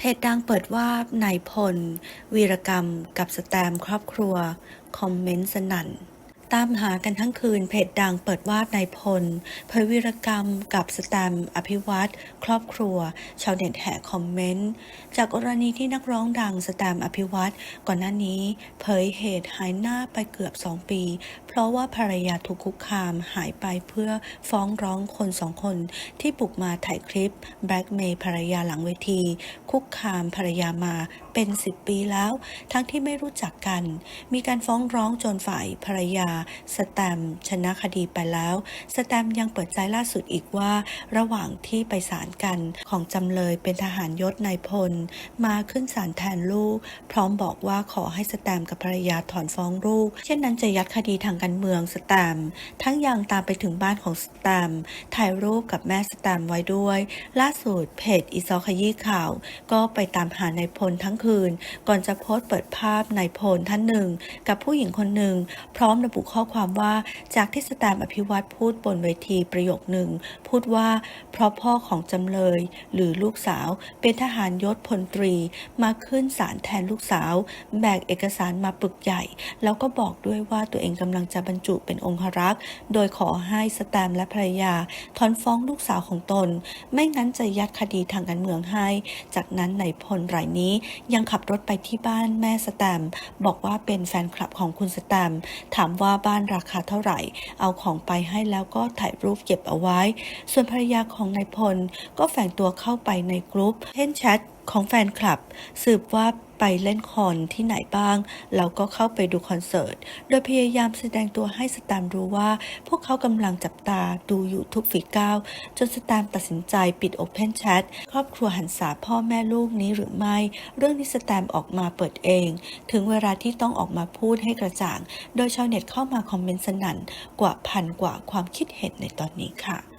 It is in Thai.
เพจดังเปิดว่านายพล วีรกรรมกับสแตมครอบครัว คอมเมนต์สนั่น ตามหากันทั้งคืนเพจดังเปิดว่านายพลเผยวีรกรรมกับสแตมอภิวัตรครอบครัว ชาวเน็ตแห่คอมเมนต์ จากกรณีที่นักร้องดังสแตมอภิวัตรก่อนหน้านี้ เผยเหตุหายหน้าไปเกือบ 2 ปีเพราะว่าภรรยาถูกคุกคามหายไปเพื่อฟ้องร้องคนสองคน ที่บุกมาถ่ายคลิปแบล็กเมย์ภรรยาหลังเวที คุกคามภรรยามาเป็น10ปีแล้ว ทั้งที่ไม่รู้จักกัน มีการฟ้องร้องจนฝ่ายภรรยา สแตมชนะคดีไปแล้ว สแตมยังเปิดใจล่าสุดอีกว่า ระหว่างที่ไปศาลกันของจำเลยเป็นทหารยศนายพล มาขึ้นศาลแทนลูก พร้อมบอกว่าขอให้สแตมกับภรรยาถอนฟ้องลูก เช่นนั้นจะยัดคดีทางการเมืองสแตมทั้งยังตามไปถึงบ้านของสแตมถ่ายรูปกับแม่สแตมไว้ด้วย ล่าสุดเพจอีซอขยี้ข่าว ก็ไปตามหานายพลทั้งคืน ก่อนจะโพสต์เปิดภาพนายพลท่านหนึ่ง กับผู้หญิงคนหนึ่ง พร้อมระบุข้อความว่าจากที่สแตมอภิวัตพูดบนเวทีประโยคหนึ่ง พูดว่า เพราะพ่อของจำเลย หรือลูกสาวเป็นทหารยศพลตรีมาขึ้นศาลแทนลูกสาว แบกเอกสารมาปึกใหญ่ แล้วก็บอกด้วยว่าตัวเองกำลังจะบรรจุเป็นองครักษ์ โดยขอให้สแตมและภรรยาถอนฟ้องลูกสาวของตน ไม่งั้นจะยัดคดีทางการเมืองให้ จากนั้นนายพลรายนี้ยังขับรถไปที่บ้านแม่สแตมบอกว่าเป็นแฟนคลับของคุณสแตมถามว่าบ้านราคาเท่าไหร่ เอาของไปให้แล้วก็ถ่ายรูปเก็บเอาไว้ ส่วนภรรยาของนายพลก็แฝงตัวเข้าไปในกลุ่มเล่นแชท ของแฟนคลับ สืบว่าไปเล่นคอนที่ไหนบ้างแล้วก็เข้าไปดูคอนเสิร์ต โดยพยายามแสดงตัวให้สแตมรู้ว่า พวกเขากำลังจับตาดูอยู่ทุกฝีก้าว จนสแตมตัดสินใจปิดโอเพนแชทครอบครัวหันษาพ่อแม่ลูกนี้หรือไม่ เรื่องนี้สแตมออกมาเปิดเอง ถึงเวลาที่ต้องออกมาพูดให้กระจ่าง โดยชาวเน็ตเข้ามาคอมเมนต์สนั่นกว่าพันกว่าความคิดเห็นในตอนนี้ค่ะ